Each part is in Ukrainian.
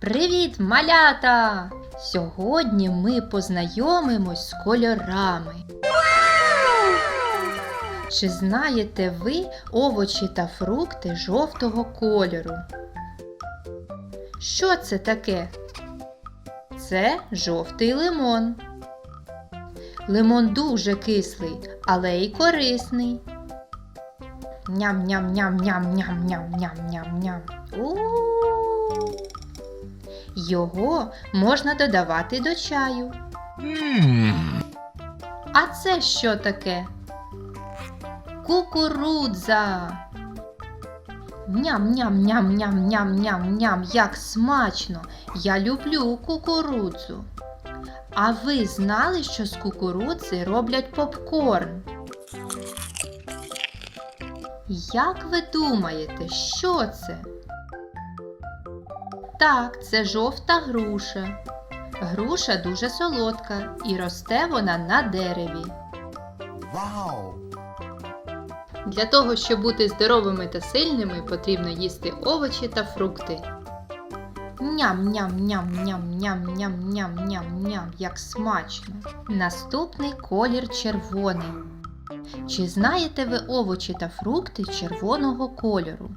Привіт, малята! Сьогодні ми познайомимось з кольорами. Чи знаєте ви овочі та фрукти жовтого кольору? Що це таке? Це жовтий лимон. Лимон дуже кислий, але й корисний. Ням-ням-ням-ням-ням-ням-ням-ням. У-у-у! Його можна додавати до чаю. А це що таке? Кукурудза. Ням-ням-ням-ням-ням-ням-ням, як смачно! Я люблю кукурудзу. А ви знали, що з кукурудзи роблять попкорн? Як ви думаєте, що це? Так, це жовта груша. Груша дуже солодка і росте вона на дереві. Wow! Для того, щоб бути здоровими та сильними, потрібно їсти овочі та фрукти. Ням-ням-ням-ням-ням-ням-ням-ням-ням, як смачно. Наступний колір червоний. Чи знаєте ви овочі та фрукти червоного кольору?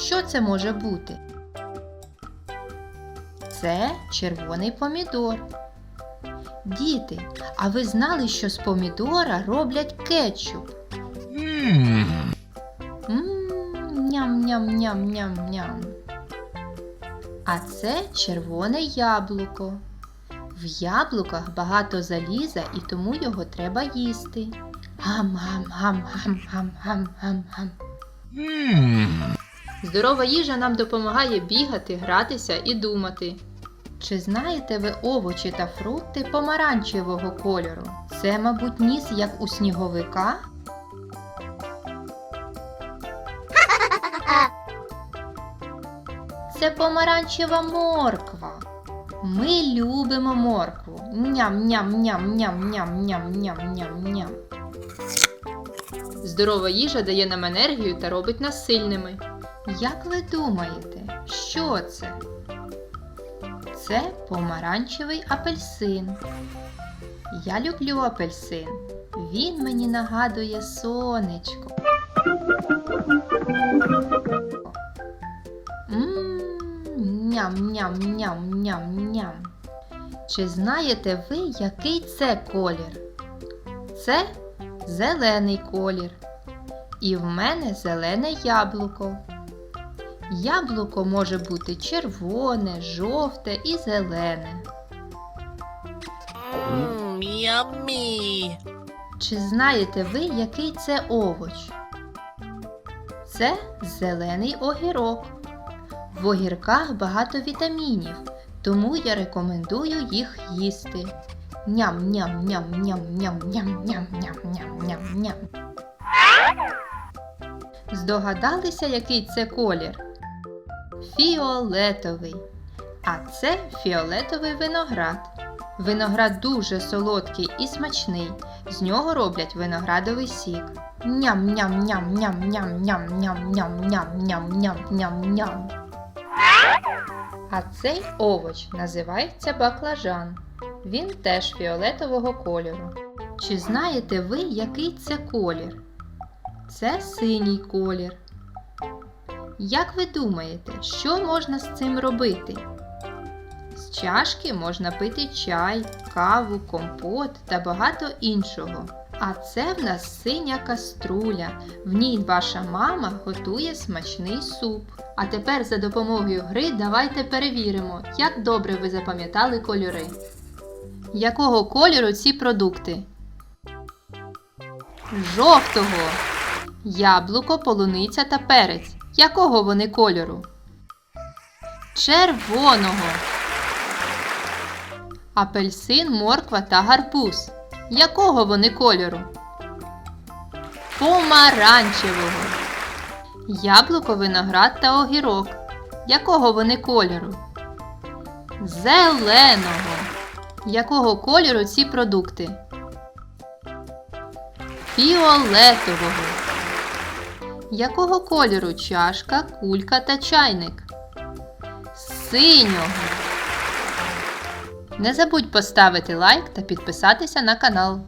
Що це може бути? Це червоний помідор. Діти, а ви знали, що з помідора роблять кетчуп? Ням-ням-ням-ням-ням. А це червоне яблуко. В яблуках багато заліза і тому його треба їсти. Гам-гам-гам-гам-гам-гам-гам. Здорова їжа нам допомагає бігати, гратися і думати. Чи знаєте ви овочі та фрукти помаранчевого кольору? Це, мабуть, ніс як у сніговика. Це помаранчева морква. Ми любимо моркву. Ням-ням-ням-ням-ням-ням-ням-ням. Здорова їжа дає нам енергію та робить нас сильними. Як ви думаєте, що це? Це помаранчевий апельсин. Я люблю апельсин. Він мені нагадує сонечко. Ням-ням-ням-ням-ням. Чи знаєте ви, який це колір? Це зелений колір. І в мене зелене яблуко. Яблуко може бути червоне, жовте і зелене. Mmm, yummy! Чи знаєте ви, який це овоч? Це зелений огірок. В огірках багато вітамінів, тому я рекомендую їх їсти. Ням-ням-ням-ням-ням-ням-ням-ням-ням-ням. Здогадалися, який це колір? Фіолетовий. А це фіолетовий виноград. Виноград дуже солодкий і смачний. З нього роблять виноградовий сік. Ням-ням-ням-ням-ням-ням-ням-ням-ням-ням-ням-ням. А цей овоч називається баклажан. Він теж фіолетового кольору. Чи знаєте ви, який це колір? Це синій колір. Як ви думаєте, що можна з цим робити? З чашки можна пити чай, каву, компот та багато іншого. А це в нас синя каструля. В ній ваша мама готує смачний суп. А тепер за допомогою гри давайте перевіримо, як добре ви запам'ятали кольори. Якого кольору ці продукти? Жовтого. Яблуко, полуниця та перець. Якого вони кольору? Червоного. Апельсин, морква та гарбуз. Якого вони кольору? Помаранчевого. Яблуко, виноград та огірок. Якого вони кольору? Зеленого. Якого кольору ці продукти? Фіолетового. Якого кольору чашка, кулька та чайник? Синього. Не забудь поставити лайк та підписатися на канал.